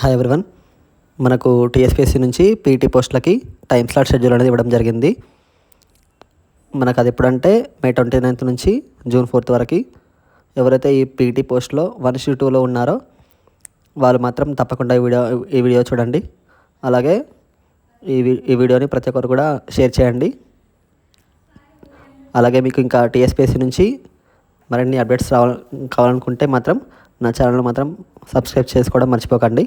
Hi everyone మనకు TSPSC నుంచి PT పోస్టులకి టైం స్లాట్ షెడ్యూల్ అనేది ఇవ్వడం జరిగింది. మనకు అది ఎప్పుడంటే మే ట్వంటీ నైన్త్ నుంచి జూన్ ఫోర్త్ వరకు. ఎవరైతే ఈ పీటీ పోస్ట్లో వన్ షీ టూలో ఉన్నారో వాళ్ళు మాత్రం తప్పకుండా ఈ వీడియో ఈ వీడియో చూడండి. అలాగే ఈ ఈ వీడియోని ప్రతి ఒక్కరు కూడా షేర్ చేయండి. అలాగే మీకు ఇంకా టీఎస్పీఎస్సీ నుంచి మరిన్ని అప్డేట్స్ రావాలి కావాలనుకుంటే మాత్రం నా ఛానల్ మాత్రం సబ్స్క్రైబ్ చేసుకోవడం మర్చిపోకండి.